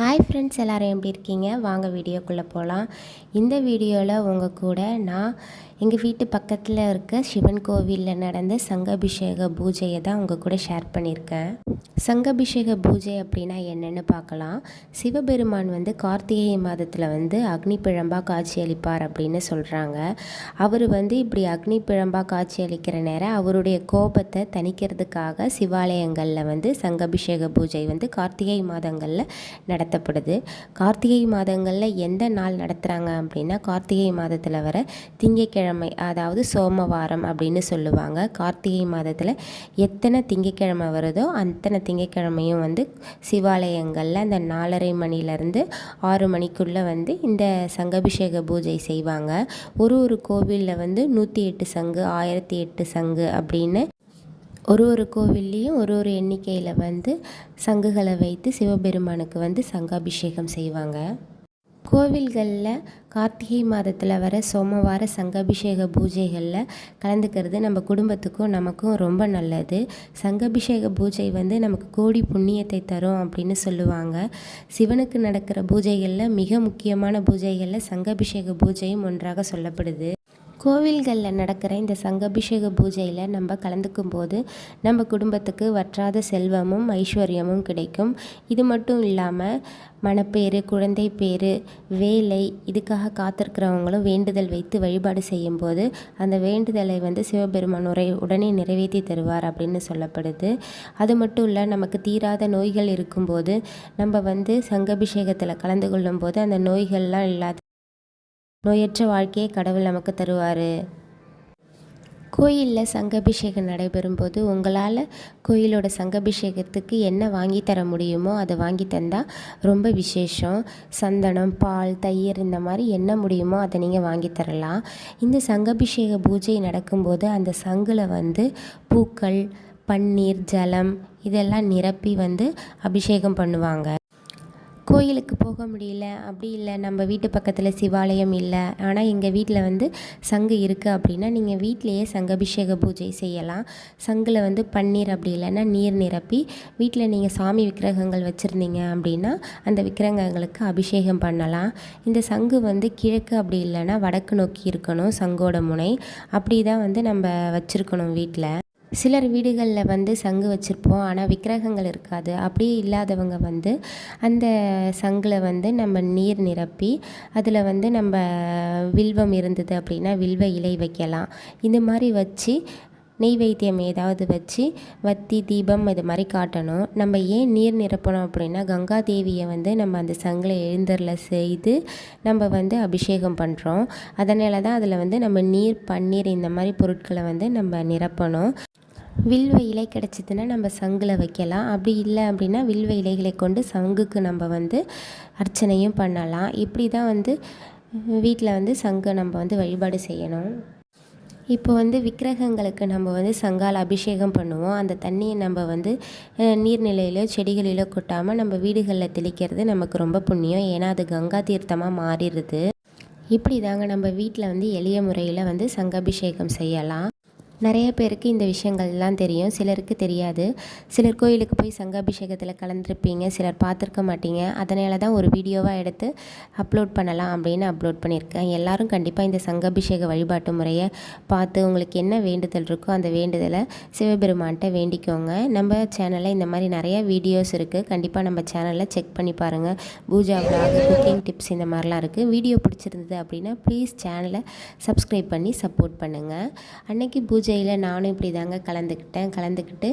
Hi friends எல்லோரும் எப்படி இருக்கீங்க? வாங்க வீடியோக்குள்ளே போகலாம் இந்த வீடியோவில் உங்கள் கூட நான் எங்கள் வீட்டு பக்கத்தில் இருக்க சிவன் கோவிலில் நடந்த சங்கபிஷேக பூஜையை தான் உங்கள் கூட ஷேர் பண்ணியிருக்கேன். சங்கபிஷேக பூஜை அப்படின்னா என்னென்னு பார்க்கலாம். சிவபெருமான் வந்து கார்த்திகை மாதத்தில் வந்து அக்னி பிழம்பாக காட்சி அளிப்பார் அப்படின்னு சொல்கிறாங்க அவர் வந்து இப்படி அக்னி பிழம்பாக காட்சி அளிக்கிற நேரம் அவருடைய கோபத்தை தணிக்கிறதுக்காக சிவாலயங்களில் வந்து சங்கபிஷேக பூஜை வந்து கார்த்திகை மாதங்களில் நடத்தப்படுது. கார்த்திகை மாதங்களில் எந்த நாள் நடத்துகிறாங்க அப்படின்னா கார்த்திகை மாதத்தில் வர திங்கக்கிழமை அதாவது சோமவாரம் அப்படின்னு சொல்லுவாங்க. கார்த்திகை மாதத்தில் எத்தனை திங்கக்கிழமை வருதோ அத்தனை திங்கக்கிழமையும் வந்து சிவாலயங்களில் அந்த நாலரை மணிலேருந்து ஆறு மணிக்குள்ளே வந்து இந்த சங்கபிஷேக பூஜை செய்வாங்க. ஒரு ஒரு கோவிலில் வந்து நூற்றி எட்டு சங்கு ஆயிரத்தி எட்டு சங்கு அப்படின்னு ஒரு ஒரு கோவில்லையும் ஒரு ஒரு எண்ணிக்கையில் வந்து சங்குகளை வைத்து சிவபெருமானுக்கு வந்து சங்காபிஷேகம் செய்வாங்க. கோவில்களில் கார்த்திகை மாதத்தில் வர சோமவார சங்கபிஷேக பூஜைகளில் கலந்துக்கிறது நம்ம குடும்பத்துக்கும் நமக்கும் ரொம்ப நல்லது. சங்கபிஷேக பூஜை வந்து நமக்கு கோடி புண்ணியத்தை தரும் அப்படின்னு சொல்லுவாங்க. சிவனுக்கு நடக்கிற பூஜைகளில் மிக முக்கியமான பூஜைகளில் சங்கபிஷேக பூஜையும் ஒன்றாக சொல்லப்படுது. கோவில்களில் நடக்கிற இந்த சங்கபிஷேக பூஜையில் நம்ம கலந்துக்கும் போது நம்ம குடும்பத்துக்கு வற்றாத செல்வமும் ஐஸ்வர்யமும் கிடைக்கும். இது மட்டும் இல்லாமல் மணப்பேறு குழந்தை பேர் வேலை இதுக்காக காத்திருக்கிறவங்களும் வேண்டுதல் வைத்து வழிபாடு செய்யும்போது அந்த வேண்டுதலை வந்து சிவபெருமான் உரை உடனே நிறைவேற்றி தருவார் அப்படின்னு சொல்லப்படுது. அது மட்டும் இல்லை நமக்கு தீராத நோய்கள் இருக்கும்போது நம்ம வந்து சங்கபிஷேகத்தில் கலந்து கொள்ளும்போது அந்த நோய்கள்லாம் இல்லாத நோயற்ற வாழ்க்கையை கடவுள் நமக்கு தருவார். கோயிலில் சங்கபிஷேகம் நடைபெறும் போது உங்களால் கோயிலோட சங்கபிஷேகத்துக்கு என்ன வாங்கி தர முடியுமோ அதை வாங்கி தந்தால் ரொம்ப விசேஷம். சந்தனம் பால் தயிர் இந்த மாதிரி என்ன முடியுமோ அதை நீங்கள் வாங்கி தரலாம். இந்த சங்கபிஷேக பூஜை நடக்கும்போது அந்த சங்கில் வந்து பூக்கள் பன்னீர் ஜலம் இதெல்லாம் நிரப்பி வந்து அபிஷேகம் பண்ணுவாங்க. கோயிலுக்கு போக முடியல. அப்படி இல்லை நம்ம வீட்டு பக்கத்தில் சிவாலயம் இல்லை. ஆனால் எங்கள் வீட்டில் வந்து சங்கு இருக்குது அப்படின்னா நீங்கள் வீட்டிலையே சங்கபிஷேக பூஜை செய்யலாம். சங்கில் வந்து பன்னீர் அப்படி இல்லைன்னா நீர் நிரப்பி வீட்டில் நீங்கள் சாமி விக்கிரகங்கள் வச்சுருந்தீங்க அப்படின்னா அந்த விக்கிரகங்களுக்கு அபிஷேகம் பண்ணலாம். இந்த சங்கு வந்து கிழக்கு அப்படி இல்லைன்னா வடக்கு நோக்கி இருக்கணும் சங்கோட முனை. அப்படி தான் வந்து நம்ம வச்சுருக்கணும் வீட்டில் சிலர் வீடுகளில் வந்து சங்கு வச்சுருப்போம் ஆனால் விக்கிரகங்கள் இருக்காது. அப்படியே இல்லாதவங்க வந்து அந்த சங்கில் வந்து நம்ம நீர் நிரப்பி அதில் வந்து நம்ம வில்வம் இருந்தது அப்படின்னா வில்வ இலை வைக்கலாம். இந்த மாதிரி வச்சு நெய்வேத்தியம் ஏதாவது வச்சு வத்தி தீபம் இது மாதிரி காட்டணும். நம்ம ஏன் நீர் நிரப்பணும் அப்படின்னா கங்கா தேவியை வந்து நம்ம அந்த சங்கில் எழுந்தரில் செய்து நம்ம வந்து அபிஷேகம் பண்ணுறோம் அதனால தான் அதில் வந்து நம்ம நீர் பன்னீர் இந்த மாதிரி பொருட்களை வந்து நம்ம நிரப்பணும். வில்வ இலை கிடச்சிதுன்னா நம்ம சங்கில் வைக்கலாம். அப்படி இல்லை அப்படின்னா வில்வ இலைகளை கொண்டு சங்குக்கு நம்ம வந்து அர்ச்சனையும் பண்ணலாம். இப்படி தான் வந்து வீட்டில் வந்து சங்கை நம்ம வந்து வழிபாடு செய்யணும். இப்போ வந்து விக்கிரகங்களுக்கு நம்ம வந்து சங்கால் அபிஷேகம் பண்ணுவோம். அந்த தண்ணியை நம்ம வந்து நீர்நிலையிலோ செடிகளிலோ கொட்டாமல் நம்ம வீடுகளில் தெளிக்கிறது நமக்கு ரொம்ப புண்ணியம். ஏன்னா அது கங்கா தீர்த்தமாக மாறிடுது. இப்படி தாங்க நம்ம வீட்டில் வந்து எளிய முறையில் வந்து சங்காபிஷேகம் செய்யலாம். நிறைய பேருக்கு இந்த விஷயங்கள்லாம் தெரியும். சிலருக்கு தெரியாது. சிலர் கோயிலுக்கு போய் சங்காபிஷேகத்தில் கலந்துருப்பீங்க. சிலர் பார்த்துருக்க மாட்டீங்க. அதனால தான் ஒரு வீடியோவாக எடுத்து அப்லோட் பண்ணலாம் அப்படின்னு அப்லோட் பண்ணியிருக்கேன். எல்லோரும் கண்டிப்பாக இந்த சங்காபிஷேக வழிபாட்டு முறையை பார்த்து உங்களுக்கு என்ன வேண்டுதல் இருக்கோ அந்த வேண்டுதலை சிவபெருமான்கிட்ட வேண்டிக்கோங்க. நம்ம சேனலில் இந்த மாதிரி நிறைய வீடியோஸ் இருக்குது கண்டிப்பாக நம்ம சேனலில் செக் பண்ணி பாருங்கள் பூஜா விளாக் குக்கிங் டிப்ஸ் இந்த மாதிரிலாம் இருக்குது வீடியோ பிடிச்சிருந்தது அப்படின்னா ப்ளீஸ் சேனலை சப்ஸ்கிரைப் பண்ணி சப்போர்ட் பண்ணுங்கள் அன்னைக்கு பூஜை பூஜையில் நானும் இப்படி தாங்க கலந்துக்கிட்டேன். கலந்துக்கிட்டு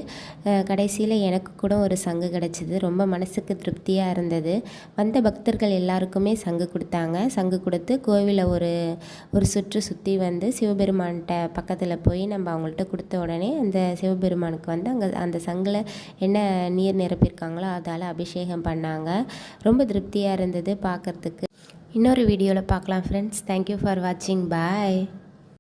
கடைசியில் எனக்கு கூட ஒரு சங்கு கிடச்சிது. ரொம்ப மனசுக்கு திருப்தியாக இருந்தது. வந்த பக்தர்கள் எல்லாருக்குமே சங்கு கொடுத்தாங்க. சங்கு கொடுத்து கோவிலை ஒரு ஒரு சுற்று சுற்றி வந்து சிவபெருமான்கிட்ட பக்கத்தில் போய் நம்ம அவங்கள்ட்ட கொடுத்த உடனே அந்த சிவபெருமானுக்கு வந்து அங்கே அந்த சங்கில் என்ன நீர் நிரப்பியிருக்காங்களோ அதால் அபிஷேகம் பண்ணாங்க. ரொம்ப திருப்தியாக இருந்தது பார்க்குறதுக்கு இன்னொரு வீடியோவில் பார்க்கலாம் ஃப்ரெண்ட்ஸ் தேங்க்யூ ஃபார் வாட்சிங் பாய்